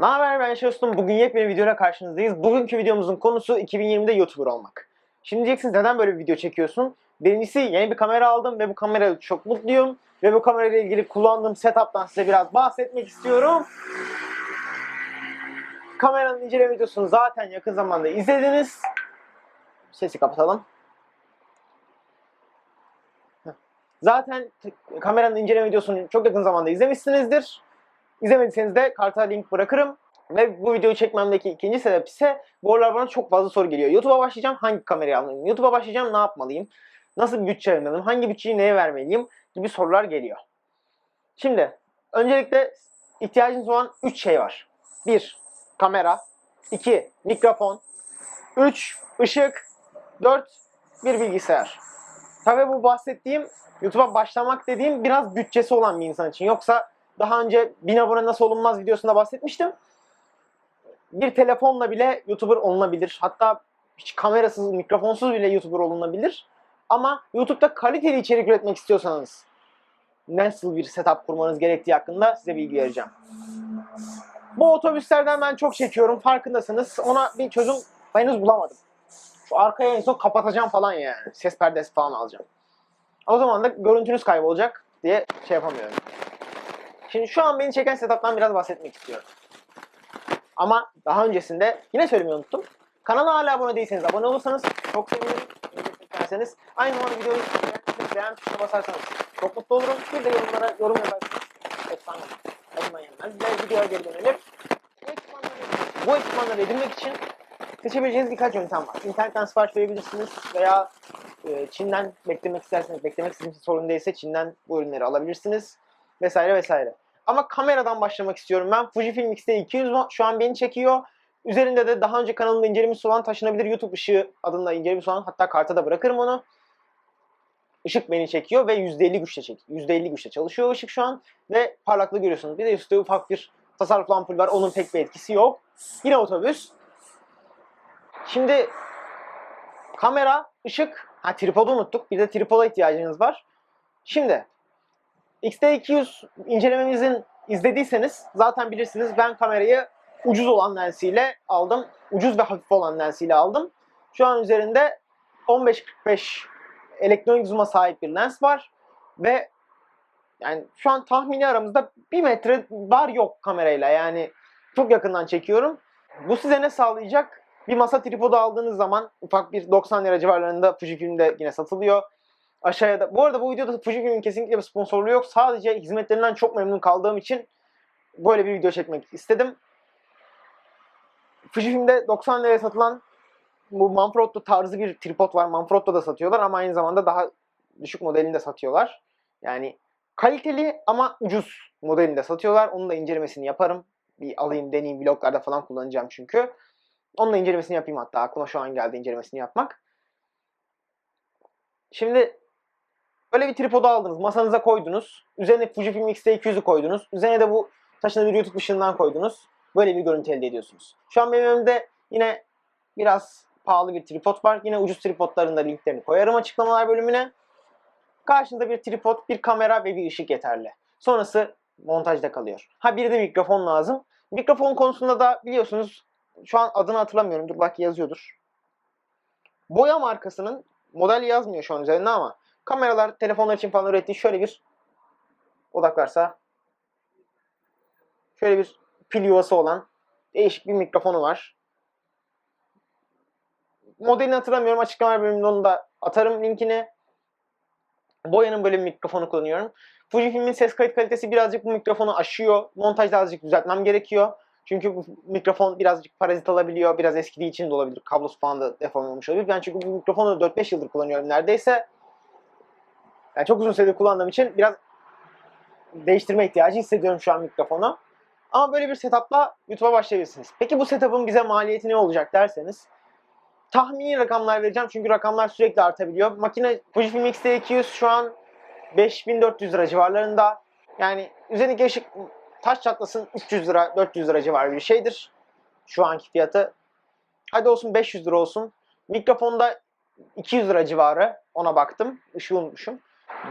Ne haber ben Şostum. Bugün yepyeni videoyla karşınızdayız. Bugünkü videomuzun konusu 2020'de YouTuber olmak. Şimdi diyeceksiniz neden böyle bir video çekiyorsun? Birincisi yeni bir kamera aldım ve bu kamerayla çok mutluyum. Ve bu kamerayla ilgili kullandığım setup'tan size biraz bahsetmek istiyorum. Kameranın inceleme videosunu zaten yakın zamanda izlediniz. Sesi kapatalım. Zaten kameranın inceleme videosunu çok yakın zamanda izlemişsinizdir. İzlemediyseniz de karta link bırakırım. Ve bu videoyu çekmemdeki ikinci sebep ise bu aralar bana çok fazla soru geliyor. YouTube'a başlayacağım hangi kamerayı almalıyım? YouTube'a başlayacağım ne yapmalıyım? Nasıl bir bütçe ayırmalıyım? Hangi bütçeyi neye vermeliyim? Gibi sorular geliyor. Şimdi öncelikle ihtiyacınız olan 3 şey var. 1. Kamera 2. Mikrofon 3. ışık 4. Bir bilgisayar. Tabii bu bahsettiğim YouTube'a başlamak dediğim biraz bütçesi olan bir insan için. Yoksa daha önce 1000 abone nasıl olunmaz videosunda bahsetmiştim. Bir telefonla bile YouTuber olunabilir. Hatta hiç kamerasız, mikrofonsuz bile YouTuber olunabilir. Ama YouTube'da kaliteli içerik üretmek istiyorsanız nasıl bir setup kurmanız gerektiği hakkında size bilgi vereceğim. Bu otobüslerden ben çok çekiyorum farkındasınız. Ona bir çözüm henüz bulamadım. Şu arkaya en son kapatacağım falan yani. Ses perdesi falan alacağım. O zaman da görüntünüz kaybolacak diye şey yapamıyorum. Şimdi şu an beni çeken setup'tan biraz bahsetmek istiyorum. Ama daha öncesinde yine söylemeyi unuttum. Kanala hala abone değilseniz abone olursanız çok sevinirim. Ederseniz aynı zamanda videoyu beğen- tuşuna basarsanız çok mutlu olurum. Bir de yorumlara yorum yaparsanız efsane. Acıma yenmez. Ve videoya geri dönelim. Bu ekipmanları, edinmek için seçebileceğiniz birkaç yöntem var. İnternetten sipariş verebilirsiniz veya e, Çin'den beklemek isterseniz, beklemek istediğiniz sorun değilse Çin'den bu ürünleri alabilirsiniz vesaire vesaire. Ama kameradan başlamak istiyorum ben. Fujifilm X-T200 şu an beni çekiyor. Üzerinde de daha önce kanalımda incelemesi olan taşınabilir YouTube ışığı adında incelemesi olan hatta karta da bırakırım onu. Işık beni çekiyor ve %50 güçle çek. %50 güçle çalışıyor ışık şu an ve parlaklığı görüyorsunuz. Bir de üstte ufak bir tasarruflu ampul var. Onun pek bir etkisi yok. Yine otobüs. Şimdi kamera, ışık, ha tripodu unuttuk. Bir de tripoda ihtiyacınız var. Şimdi X-T200 incelememizin izlediyseniz zaten bilirsiniz ben kamerayı ucuz olan lensiyle aldım. Ucuz ve hafif olan lensiyle aldım. Şu an üzerinde 15-45 elektronik zoom'a sahip bir lens var ve yani şu an tahmini aramızda bir metre var yok kamerayla yani çok yakından çekiyorum. Bu size ne sağlayacak? Bir masa tripodu aldığınız zaman ufak bir 90 lira civarlarında Fujifilm'de yine satılıyor. Aşağıya da bu arada bu videoda Fujifilm'in kesinlikle bir sponsorluğu yok. Sadece hizmetlerinden çok memnun kaldığım için böyle bir video çekmek istedim. Fujifilm'de 90 liraya satılan bu Manfrotto tarzı bir tripod var. Manfrotto da satıyorlar ama aynı zamanda daha düşük modelini de satıyorlar. Yani kaliteli ama ucuz modelini de satıyorlar. Onun da incelemesini yaparım. Bir alayım deneyeyim vloglarda falan kullanacağım çünkü. Onun da incelemesini yapayım hatta. Aklıma şu an geldi incelemesini yapmak. Şimdi böyle bir tripodu aldınız. Masanıza koydunuz. Üzerine Fujifilm X-T200'ü koydunuz. Üzerine de bu taşınabilir YouTube ışığından koydunuz. Böyle bir görüntü elde ediyorsunuz. Şu an benim önümde yine biraz pahalı bir tripod var. Yine ucuz tripodların da linklerini koyarım açıklamalar bölümüne. Karşınızda bir tripod, bir kamera ve bir ışık yeterli. Sonrası montajda kalıyor. Ha bir de mikrofon lazım. Mikrofon konusunda da biliyorsunuz şu an adını hatırlamıyorum. Dur bak yazıyordur. Boya markasının model yazmıyor şu an üzerinde ama kameralar, telefonlar için falan ürettiği şöyle bir odaklarsa şöyle bir pil yuvası olan değişik bir mikrofonu var. Modelini hatırlamıyorum. Açıklama bölümünde onu da atarım linkini. Boya'nın böyle bir mikrofonu kullanıyorum. Fujifilm'in ses kayıt kalitesi birazcık bu mikrofonu aşıyor. Montajda azıcık düzeltmem gerekiyor. Çünkü bu mikrofon birazcık parazit alabiliyor. Biraz eskidiği için de olabilir. Kablosu falan da deforme olmuş olabilir. Ben çünkü bu mikrofonu 4-5 yıldır kullanıyorum neredeyse. Yani çok uzun süredir kullandığım için biraz değiştirme ihtiyacı hissediyorum şu an mikrofonu. Ama böyle bir setupla YouTube'a başlayabilirsiniz. Peki bu setup'ın bize maliyeti ne olacak derseniz tahmini rakamlar vereceğim çünkü rakamlar sürekli artabiliyor. Makine Fujifilm X-T200 şu an 5400 lira civarlarında. Yani üzerindeki ışık taş çatlasın 300 lira 400 lira civarı bir şeydir. Şu anki fiyatı. Hadi olsun 500 lira olsun. Mikrofonda 200 lira civarı. Ona baktım. Işığı unutmuşum.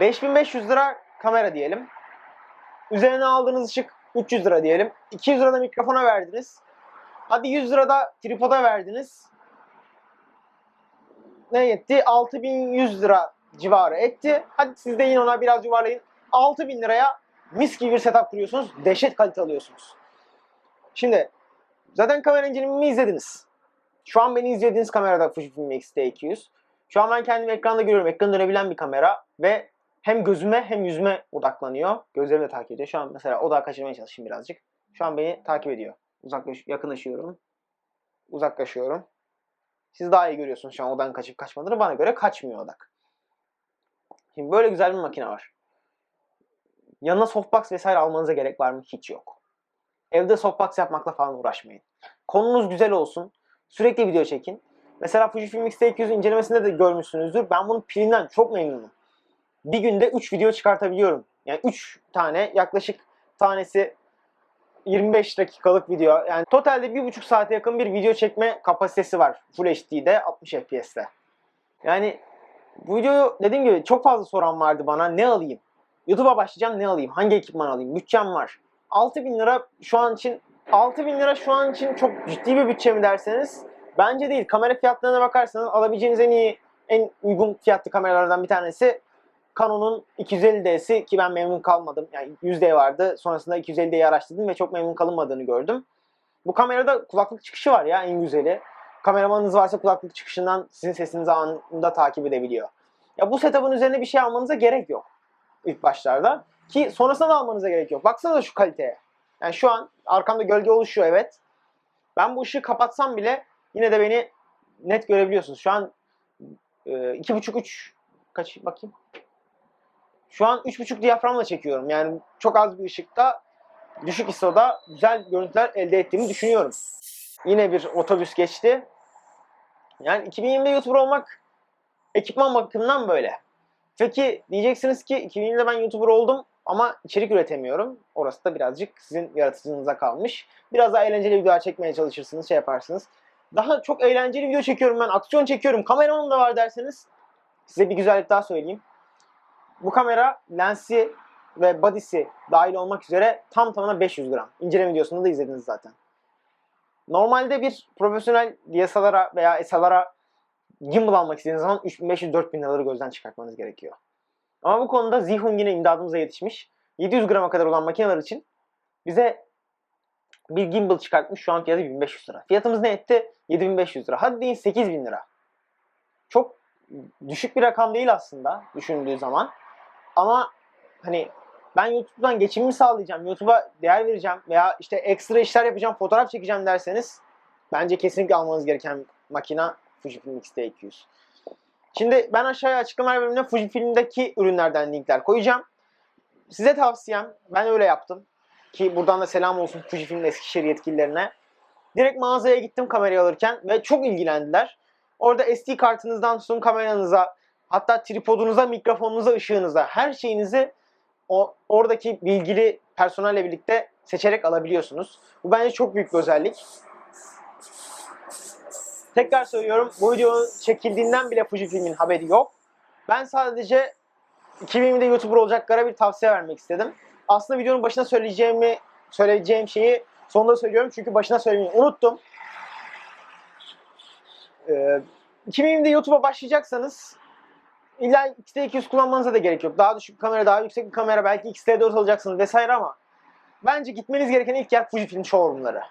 5500 lira kamera diyelim. Üzerine aldığınız ışık 300 lira diyelim. 200 lira da mikrofona verdiniz. Hadi 100 lira da tripoda verdiniz. Ne etti? 6100 lira civarı etti. Hadi siz de yine ona biraz yuvarlayın. 6000 liraya mis gibi bir setup kuruyorsunuz. Dehşet kalite alıyorsunuz. Şimdi zaten kamera incelememi izlediniz. Şu an beni izlediğiniz kamerada Fujifilm X-T200. Şu an ben kendimi ekranda görüyorum. Ekran dönebilen bir kamera ve hem gözüme hem yüzüme odaklanıyor. Gözlerimi de takip ediyor. Şu an mesela odağı kaçırmaya çalışayım birazcık. Şu an beni takip ediyor. Uzaklaş yakınlaşıyorum. Uzaklaşıyorum. Siz daha iyi görüyorsunuz şu an odanın kaçıp kaçmadığını. Bana göre kaçmıyor odak. Şimdi böyle güzel bir makine var. Yanına softbox vesaire almanıza gerek var mı? Hiç yok. Evde softbox yapmakla falan uğraşmayın. Konunuz güzel olsun. Sürekli video çekin. Mesela Fujifilm X-T200 incelemesinde de görmüşsünüzdür. Ben bunun pilinden çok memnunum. Bir günde 3 video çıkartabiliyorum. Yani 3 tane yaklaşık tanesi 25 dakikalık video. Yani totalde 1,5 saate yakın bir video çekme kapasitesi var. Full HD'de 60 FPS'te. Yani bu videoyu dediğim gibi çok fazla soran vardı bana. Ne alayım? YouTube'a başlayacağım ne alayım? Hangi ekipman alayım? Bütçem var. 6000 lira şu an için 6000 lira şu an için çok ciddi bir bütçe mi derseniz bence değil. Kamera fiyatlarına bakarsanız alabileceğiniz en iyi en uygun fiyatlı kameralardan bir tanesi Canon'un 250D'si ki ben memnun kalmadım. Yani 100D vardı. Sonrasında 250D'yi araştırdım ve çok memnun kalınmadığını gördüm. Bu kamerada kulaklık çıkışı var ya en güzeli. Kameramanınız varsa kulaklık çıkışından sizin sesinizi anında takip edebiliyor. Ya bu setup'ın üzerine bir şey almanıza gerek yok ilk başlarda. Ki sonrasında da almanıza gerek yok. Baksanıza şu kaliteye. Yani şu an arkamda gölge oluşuyor evet. Ben bu ışığı kapatsam bile yine de beni net görebiliyorsunuz. Şu an e, iki buçuk üç kaç bakayım. Şu an üç buçuk diyaframla çekiyorum. Yani çok az bir ışıkta düşük ISO'da güzel görüntüler elde ettiğimi düşünüyorum. Yine bir otobüs geçti. Yani 2020'de YouTuber olmak ekipman bakımından böyle. Peki diyeceksiniz ki 2020'de ben YouTuber oldum ama içerik üretemiyorum. Orası da birazcık sizin yaratıcınıza kalmış. Biraz daha eğlenceli videolar çekmeye çalışırsınız, şey yaparsınız. Daha çok eğlenceli video çekiyorum ben, aksiyon çekiyorum, kameramanım da var derseniz size bir güzellik daha söyleyeyim. Bu kamera lensi ve body'si dahil olmak üzere tam tamına 500 gram. İnceleme videosunu da izlediniz zaten. Normalde bir profesyonel DSLR'a veya SLR'a gimbal almak istediğiniz zaman 3500-4000 liraları gözden çıkartmanız gerekiyor. Ama bu konuda Zhihun yine imdadımıza yetişmiş. 700 grama kadar olan makineler için bize bir gimbal çıkartmış. Şu an fiyatı 1500 lira. Fiyatımız ne etti? 7500 lira. Hadi deyin 8000 lira. Çok düşük bir rakam değil aslında düşünüldüğü zaman. Ama hani ben YouTube'dan geçimimi sağlayacağım, YouTube'a değer vereceğim veya işte ekstra işler yapacağım, fotoğraf çekeceğim derseniz bence kesinlikle almanız gereken makina Fujifilm X-T200. Şimdi ben aşağıya açıklama bölümüne Fujifilm'deki ürünlerden linkler koyacağım. Size tavsiyem, ben öyle yaptım. Ki buradan da selam olsun Fujifilm Eskişehir yetkililerine. Direkt mağazaya gittim kamerayı alırken ve çok ilgilendiler. Orada SD kartınızdan tutun kameranıza, hatta tripodunuza, mikrofonunuza, ışığınıza, her şeyinizi o oradaki bilgili personelle birlikte seçerek alabiliyorsunuz. Bu bence çok büyük bir özellik. Tekrar söylüyorum bu videonun çekildiğinden bile Fujifilm'in haberi yok. Ben sadece 2020'de YouTuber olacaklara bir tavsiye vermek istedim. Aslında videonun başına söyleyeceğimi söyleyeceğim şeyi sonunda söylüyorum çünkü başına söylemeyi unuttum. Ee, 2020'de YouTube'a başlayacaksanız illa X-T200 kullanmanıza da gerek yok. Daha düşük bir kamera, daha yüksek bir kamera, belki X-T4 alacaksınız vesaire ama bence gitmeniz gereken ilk yer Fujifilm showroomları.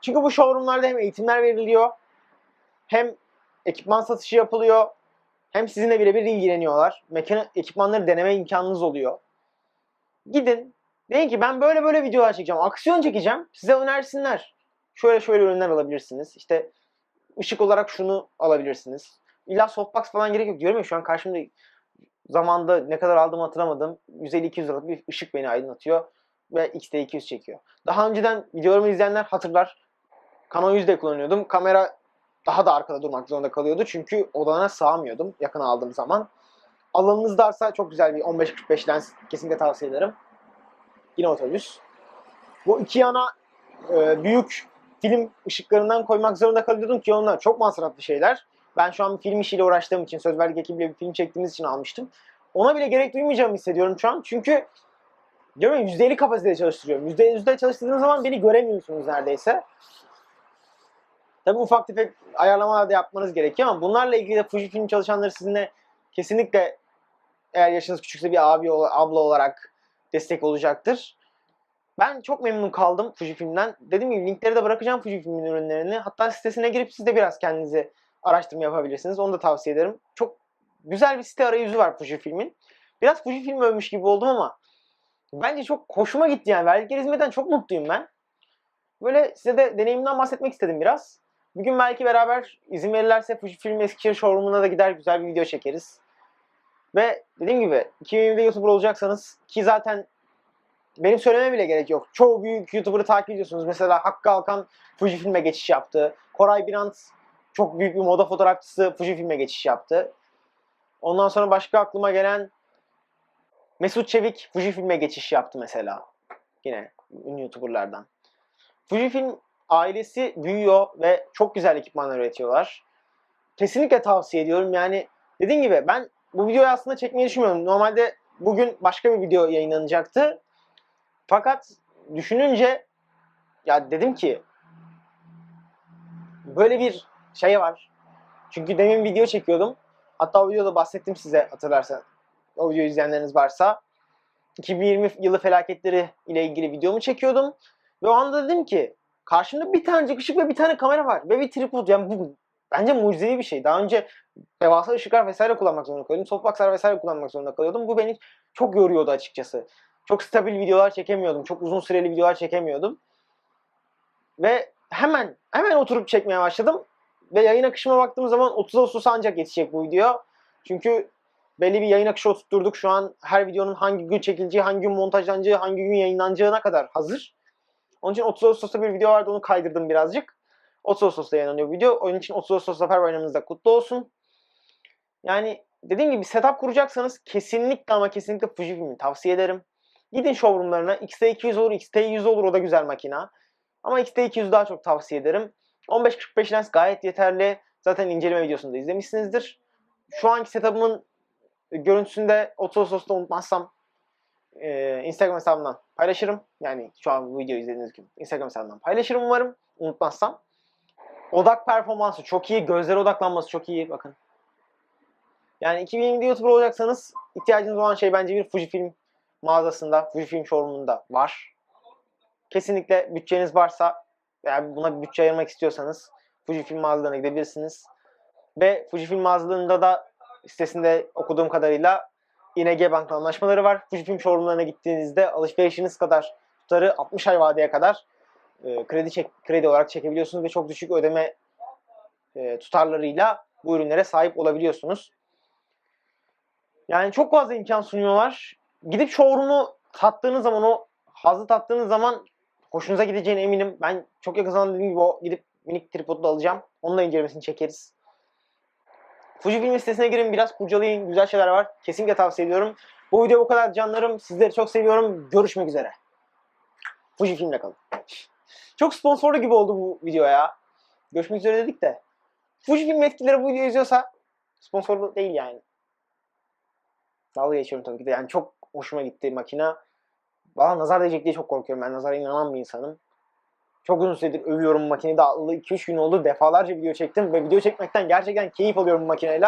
Çünkü bu showroomlarda hem eğitimler veriliyor, hem ekipman satışı yapılıyor, hem sizinle birebir ilgileniyorlar. Makine, ekipmanları deneme imkanınız oluyor. Gidin, deyin ki ben böyle böyle videolar çekeceğim, aksiyon çekeceğim, size önersinler. Şöyle şöyle ürünler alabilirsiniz. İşte ışık olarak şunu alabilirsiniz. İlla softbox falan gerek yok diyorum ya şu an karşımda zamanda ne kadar aldığımı hatırlamadım. 150-200 liralık bir ışık beni aydınlatıyor ve X-T200 çekiyor. Daha önceden videolarımı izleyenler hatırlar. Canon 100D kullanıyordum. Kamera daha da arkada durmak zorunda kalıyordu. Çünkü odana sığamıyordum yakın aldığım zaman. Alanınız darsa çok güzel bir 15-45 lens kesinlikle tavsiye ederim. Yine otobüs. Bu iki yana e, büyük film ışıklarından koymak zorunda kalıyordum ki onlar çok masraflı şeyler. Ben şu an film işiyle uğraştığım için, söz vergi ekibiyle bir film çektiğimiz için almıştım. Ona bile gerek duymayacağımı hissediyorum şu an. Çünkü diyorum ya %50 kapasitede çalıştırıyorum. %100'de çalıştırdığım zaman beni göremiyorsunuz neredeyse. Tabi ufak tefek ayarlamalar da yapmanız gerekiyor ama bunlarla ilgili de Fujifilm çalışanları sizinle kesinlikle eğer yaşınız küçükse bir abi abla olarak destek olacaktır. Ben çok memnun kaldım Fujifilm'den. Dediğim gibi linkleri de bırakacağım Fujifilm'in ürünlerini. Hatta sitesine girip siz de biraz kendinize araştırma yapabilirsiniz. Onu da tavsiye ederim. Çok güzel bir site arayüzü var Fujifilm'in. Biraz Fujifilm övmüş gibi oldum ama bence çok hoşuma gitti yani. Verdikleri hizmetten çok mutluyum ben. Böyle size de deneyimimden bahsetmek istedim biraz. Bugün belki beraber izin verirlerse Fujifilm Eskişehir showroom'una da gider güzel bir video çekeriz. Ve dediğim gibi 2020'de YouTuber olacaksanız ki zaten benim söylememe bile gerek yok. Çoğu büyük YouTuber'ı takip ediyorsunuz. Mesela Hakkı Alkan Fujifilm'e geçiş yaptı. Koray Birant çok büyük bir moda fotoğrafçısı Fujifilm'e geçiş yaptı. Ondan sonra başka aklıma gelen Mesut Çevik Fujifilm'e geçiş yaptı mesela. Yine ünlü YouTuber'lardan. Fujifilm ailesi büyüyor ve çok güzel ekipmanlar üretiyorlar. Kesinlikle tavsiye ediyorum. Yani dediğim gibi ben bu videoyu aslında çekmeyi düşünmüyorum. Normalde bugün başka bir video yayınlanacaktı. Fakat düşününce ya dedim ki böyle bir şey var. Çünkü demin video çekiyordum. Hatta o videoda bahsettim size hatırlarsan. O videoyu izleyenleriniz varsa. 2020 yılı felaketleri ile ilgili videomu çekiyordum. Ve o anda dedim ki karşımda bir tanecik ışık ve bir tane kamera var. Ve bir tripod. Yani bu bence mucizevi bir şey. Daha önce devasa ışıklar vesaire kullanmak zorunda kalıyordum. Softbox'lar vesaire kullanmak zorunda kalıyordum. Bu beni çok yoruyordu açıkçası. Çok stabil videolar çekemiyordum. Çok uzun süreli videolar çekemiyordum. Ve hemen hemen oturup çekmeye başladım. Ve yayın akışıma baktığım zaman 30 Ağustos ancak yetişecek bu video. Çünkü belli bir yayın akışı oturtturduk. Şu an her videonun hangi gün çekileceği, hangi gün montajlanacağı, hangi gün yayınlanacağına kadar hazır. Onun için 30 Ağustos'ta bir video vardı onu kaydırdım birazcık. 30 Ağustos'ta yayınlanıyor video. Onun için 30 Ağustos Zafer Bayramınız da kutlu olsun. Yani dediğim gibi setup kuracaksanız kesinlikle ama kesinlikle Fujifilm'i tavsiye ederim. Gidin showroomlarına. XT200 olur, XT100 olur o da güzel makina. Ama XT200 daha çok tavsiye ederim. 15-45 lens gayet yeterli. Zaten inceleme videosunu da izlemişsinizdir. Şu anki setup'ımın görüntüsünde 30 Ağustos'ta unutmazsam e, Instagram hesabımdan paylaşırım. Yani şu an bu videoyu izlediğiniz gibi Instagram hesabımdan paylaşırım umarım. Unutmazsam. Odak performansı çok iyi. Gözlere odaklanması çok iyi. Bakın. Yani 2020'de YouTuber olacaksanız ihtiyacınız olan şey bence bir Fujifilm mağazasında, Fujifilm showroom'unda var. Kesinlikle bütçeniz varsa veya buna bir bütçe ayırmak istiyorsanız Fujifilm mağazalarına gidebilirsiniz. Ve Fujifilm mağazalarında da sitesinde okuduğum kadarıyla ING Bank'la anlaşmaları var. Fujifilm showroomlarına gittiğinizde alışverişiniz kadar tutarı 60 ay vadeye kadar e, kredi çek kredi olarak çekebiliyorsunuz ve çok düşük ödeme e, tutarlarıyla bu ürünlere sahip olabiliyorsunuz. Yani çok fazla imkan sunuyorlar. Gidip showroom'u tattığınız zaman o hazzı tattığınız zaman hoşunuza gideceğine eminim. Ben çok yakın zamanda dediğim gibi o gidip minik tripodu da alacağım. Onun da incelemesini çekeriz. Fujifilm sitesine girin biraz kurcalayın. Güzel şeyler var. Kesinlikle tavsiye ediyorum. Bu video bu kadar canlarım. Sizleri çok seviyorum. Görüşmek üzere. Fujifilm'le kalın. Çok sponsorlu gibi oldu bu video ya. Görüşmek üzere dedik de. Fujifilm yetkilileri bu videoyu izliyorsa sponsorlu değil yani. Dalga geçiyorum tabii ki de. Yani çok hoşuma gitti makina. Valla nazar değecek diye çok korkuyorum. Ben nazara inanan bir insanım. Çok uzun süredir övüyorum makineyi. Daha 2-3 gün oldu. Defalarca video çektim ve video çekmekten gerçekten keyif alıyorum bu makineyle.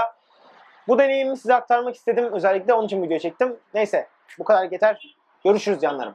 Bu deneyimimi size aktarmak istedim. Özellikle onun için video çektim. Neyse bu kadar yeter. Görüşürüz canlarım.